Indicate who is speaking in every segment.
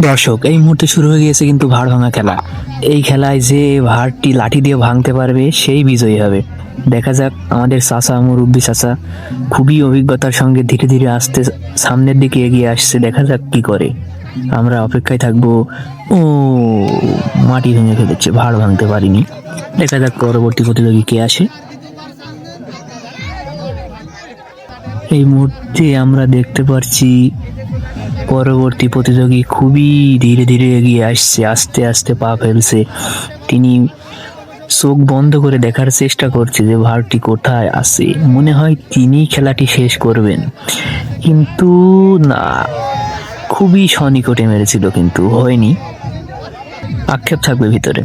Speaker 1: দর্শক, এই মুহূর্তে শুরু হয়ে গিয়েছে কিন্তু ভাড় ভাঙা খেলা। এই খেলায় যে ভাড়টি লাঠি দিয়ে ভাঙতে পারবে, সেই বিজয়ী হবে। দেখা যাক আমাদের চাচা মুরব্বী চাচা খুবই অভিজ্ঞতার সঙ্গে ধীরে ধীরে আসতে সামনের দিকে এগিয়ে আসছে। দেখা যাক কি করে। আমরা অপেক্ষায় থাকব। ও, মাটি ভেঙে ফেলেছে, ভাড় ভাঙতে পারিনি। দেখা যাক পরবর্তী প্রতিযোগী কে আসে। এই মুহূর্তে আমরা দেখতে পাচ্ছি পরবর্তী প্রতিযোগী খুবই ধীরে ধীরে এগিয়ে আসছে, আস্তে আস্তে পা ফেলছে। তিনি চোখ বন্ধ করে দেখার চেষ্টা করছে যে ভারটি কোথায় আছে। মনে হয় তিনি খেলাটি শেষ করবেন। কিন্তু না, খুবই সনিকটে মেরেছিল কিন্তু, হয়নি। আক্ষেপ থাকবে ভিতরে।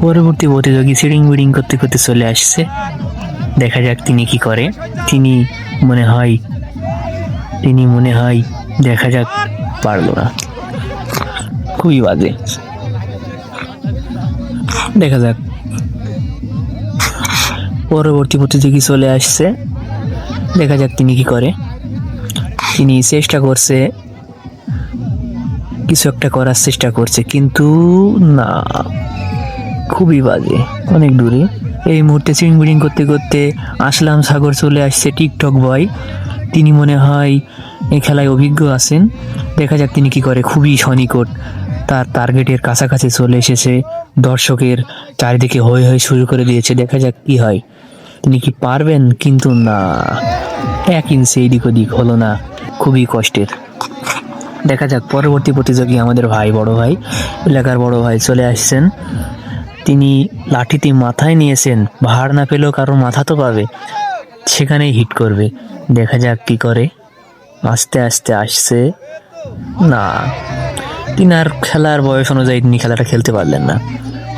Speaker 1: পরবর্তী প্রতিযোগী সিডিং বিডিং করতে করতে চলে আসছে। দেখা যাক তিনি কি করে। তিনি মনে হয় তিনি মনে হয় দেখা যাক পারল না। খুবই বাজে। দেখা যাক। পরবর্তী প্রতিযোগী চলে আসছে। দেখা যাক তিনি কি করে। তিনি চেষ্টা করছে, কিছু একটা করার চেষ্টা করছে, কিন্তু না, খুবই বাজে, অনেক দূরে। এই মুহূর্তে চিং বিড়িং করতে করতে আসলাম সাগর চলে আসছে টিকটক বয় তিনি মনে হয় এই খেলায় অভিজ্ঞ আছেন। দেখা যাক তিনি কি করে। খুবই সনিকট। তার টার্গেটের কাছাকাছি চলে এসেছে। দর্শকের চারিদিকে হই হই শুরু করে দিয়েছে। দেখা যাক কি হয়। তিনি কি পারবেন? কিন্তু না। এক ইঞ্চি এদিক ওদিক হলো না। খুবই কষ্টের। দেখা যাক। পরবর্তী প্রতিযোগী আমাদের ভাই, বড় ভাই। এলাকার বড় ভাই চলে আসছেন। তিনি লাঠিটি মাথায় নিয়েছেন ভাড় না পেলেও কারও মাথা তো পাবে। সেখানেই হিট করবে। দেখা যাক কি করে। আস্তে আস্তে আসছে। না, তিনি আর খেলার বয়স অনুযায়ী তিনি খেলাটা খেলতে পারলেন না।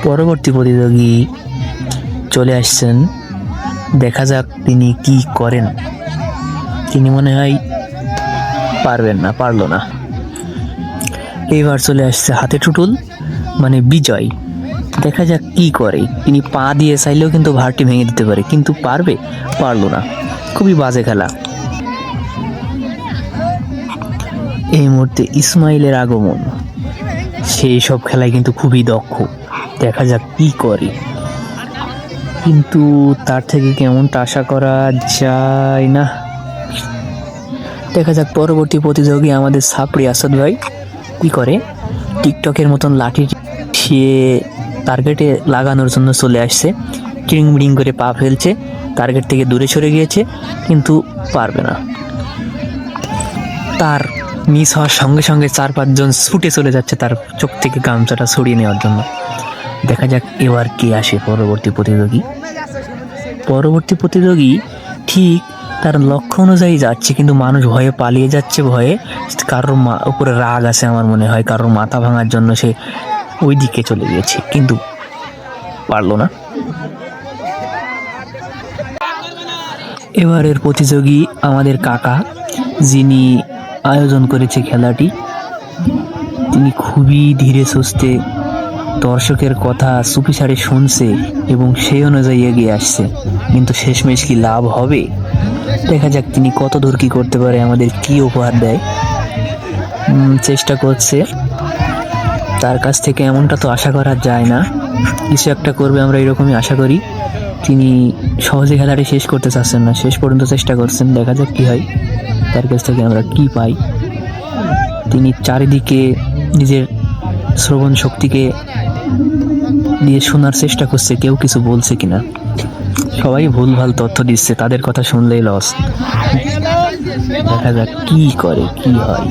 Speaker 1: পরবর্তী প্রতিযোগী চলে আসছেন। দেখা যাক তিনি কি করেন। তিনি মনে হয় পারবেন না, পারল না। এইবার চলে আসছে হাতে টুটুল মানে বিজয়। দেখা যাক কি করে। তিনি পা দিয়ে চাইলেও কিন্তু ভারটি ভেঙে দিতে পারে, কিন্তু পারবে? পারল না। খুবই বাজে খেলা। এই মুহূর্তে ইসমাইলের আগমন। সেই সব খেলায় কিন্তু খুবই দক্ষ। দেখা যাক কি করে। কিন্তু তার থেকে কেমনটা আশা করা যায় না। দেখা যাক পরবর্তী প্রতিযোগী আমাদের সাপড়ি আসাদ ভাই কি করে। টিকটকের মতন লাঠি সে টার্গেটে লাগানোর জন্য চলে আসছে। চিড়িং বিড়িং করে পা ফেলছে টার্গেট থেকে দূরে সরে গিয়েছে, কিন্তু পারবে না। তার মিস হওয়ার সঙ্গে সঙ্গে চার পাঁচজন ছুটে চলে যাচ্ছে তার চোখ থেকে গামছাটা সরিয়ে নেওয়ার জন্য। দেখা যাক এবার কে আসে পরবর্তী প্রতিযোগী। পরবর্তী প্রতিযোগী ঠিক তার লক্ষ্য অনুযায়ী যাচ্ছে, কিন্তু মানুষ ভয়ে পালিয়ে যাচ্ছে, ভয়ে কারোর মা উপরে রাগ আছে আমার মনে হয়, কারোর মাথা ভাঙার জন্য সে ওই দিকে চলে গিয়েছে, কিন্তু পারল না। এবারের প্রতিযোগী আমাদের কাকা, যিনি আয়োজন করেছে খেলাটি, তিনি খুবই ধীরে সুস্থে দর্শকের কথা চুপিসারে শুনছে এবং সেই অনুযায়ী এগিয়ে আসছে। কিন্তু শেষমেশ কি লাভ হবে? দেখা যাক তিনি কত দূর কি করতে পারে, আমাদের কি উপহার দেয়। চেষ্টা করছে। তার কাছ থেকে এমনটা তো আশা করা যায় না। কিছু একটা করবে, আমরা এরকমই আশা করি। তিনি সহজে খেলাটি শেষ করতে চাচ্ছেন না। শেষ পর্যন্ত চেষ্টা করছেন, দেখা যাক কী হয়। তার কাছ থেকে আমরা কি পাই। তিনি চারিদিকে নিজের শ্রবণ শক্তিকে দিয়ে শোনার চেষ্টা করছে, কেউ কিছু বলছে কিনা। সবাই ভুলভাল তথ্য দিচ্ছে, তাদের কথা শুনলেই লস দেখা যাক কি করে, কি হয়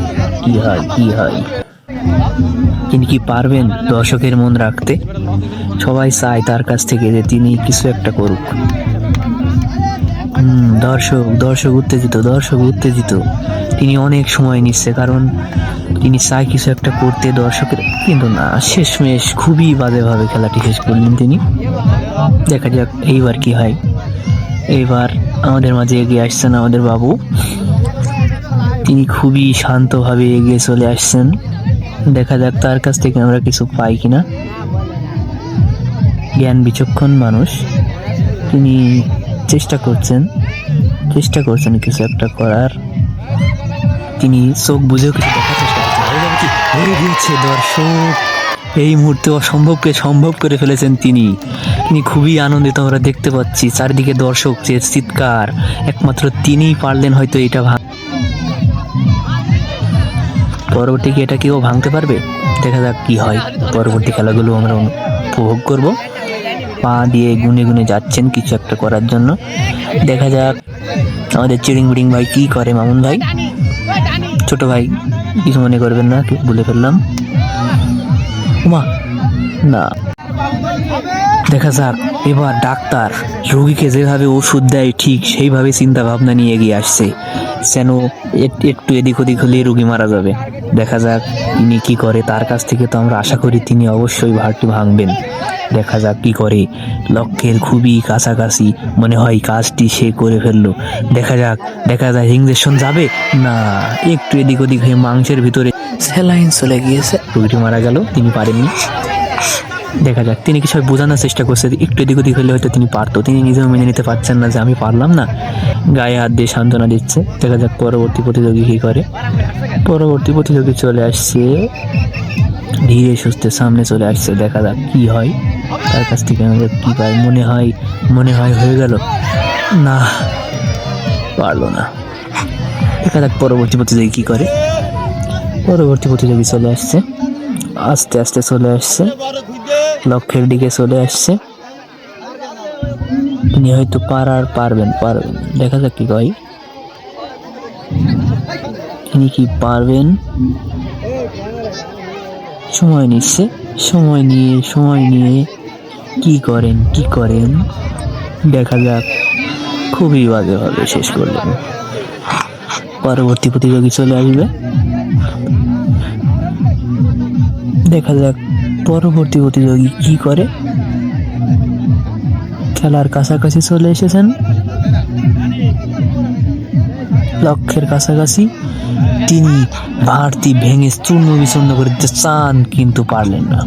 Speaker 1: কি হয় কি হয়। তিনি কি পারবেন দর্শকের মন রাখতে? সবাই চায় তার কাছ থেকে যে তিনি কিছু একটা করুক। হুম, দর্শক দর্শক উত্তেজিত দর্শক উত্তেজিত। তিনি অনেক সময় নিচ্ছে, কারণ তিনি চায় কিছু একটা করতে, দর্শকের কিন্তু না, শেষমেশ খুবই বাজেভাবে খেলাটি শেষ করলেন তিনি। দেখা যাক, এইবার কি হয়। এইবার আমাদের মাঝে এগিয়ে আসছেন আমাদের বাবু। তিনি খুবই শান্তভাবে এগিয়ে চলে আসছেন। দেখা যাক তার কাছ থেকে আমরা কিছু পাই কিনা। জ্ঞান বিচক্ষণ মানুষ। তিনি চেষ্টা করছেন চেষ্টা করছেন কিছু একটা করার। তিনি চোখ বুঝেও কিছু দেখার চেষ্টা করছেন। কি হয়ে গিয়েছে দর্শক? এই মুহূর্তে অসম্ভবকে সম্ভব করে ফেলেছেন তিনি। তিনি খুবই আনন্দিত আমরা দেখতে পাচ্ছি। চারিদিকে দর্শক যে চিৎকার একমাত্র তিনিই পারলেন হয়তো এটা ভাঙ পরবর্তী কি এটা কেউ ভাঙতে পারবে? দেখা যাক কি হয়। পরবর্তী খেলাগুলো আমরা উপভোগ করব। পা দিয়ে গুনে গুনে যাচ্ছেন কিছু একটা করার জন্য। দেখা যাক আমাদের চিড়িং বিড়িং ভাই কি করে, মামুন ভাই? ছোট ভাই, কিছু মনে করবেন না বলে ফেললাম। মা না। দেখা যাক, এবার ডাক্তার রোগীকে যেভাবে ওষুধ দেয় ঠিক সেইভাবে চিন্তা ভাবনা নিয়ে এগিয়ে আসছে। যেন এক- একটু এদিক ওদিক হলে রোগী মারা যাবে। দেখা যাক তিনি কি করে, তার কাছ থেকে তো আমরা আশা করি তিনি অবশ্যই ভারটি ভাঙবেন। দেখা যাক কি করে। লক্ষ্যের খুবই কাছাকাছি, মনে হয় কাজটি সে করে ফেলল। দেখা যাক দেখা যাক ইঞ্জেকশন যাবে? না, একটু এদিক ওদিক হয়ে মাংসের ভিতরে স্যালাইন চলে গিয়েছে। রোগীটি মারা গেল, তিনি পারেননি। দেখা যাক। তিনি কিছু বোঝানোর চেষ্টা করছে। একটু এদিক ওদিক হলে হয়তো তিনি পারতো। তিনি নিজেও মেনে নিতে পারছেন না যে আমি পারলাম না। গায়ে হাত দিয়ে সান্ত্বনা দিচ্ছে। দেখা যাক পরবর্তী প্রতিযোগী কী করে। পরবর্তী প্রতিযোগী চলে আসছে। ধীরে সুস্থে সামনে চলে আসছে। দেখা যাক কী হয়। তার কাছ থেকে আমাদের কী পাই মনে হয় মনে হয় হয়ে গেল। না, পারল না। দেখা যাক পরবর্তী প্রতিযোগী কী করে। পরবর্তী প্রতিযোগী চলে আসছে। আস্তে আস্তে চলে আসছে। লক্ষ্যের দিকে চলে আসছে। তিনি হয়তো পারার পারবেন পারবেন দেখা যাক কি কয় তিনি কি পারবেন? সময় নিচ্ছে, সময় নিয়ে সময় নিয়ে কি করেন কি করেন? দেখা যাক। খুবই বাজেভাবে শেষ করলেন। পরবর্তী প্রতিযোগী চলে আসবে। দেখা যাক পরবর্তী প্রতিযোগী কি করে? খেলার কাছাকাছি চলে এসেছেন। লক্ষ্যের কাছাকাছি। তিনি ভারতী ভেঙে চূর্ণ বিচূর্ণ করে চান, কিন্তু পারলেন না।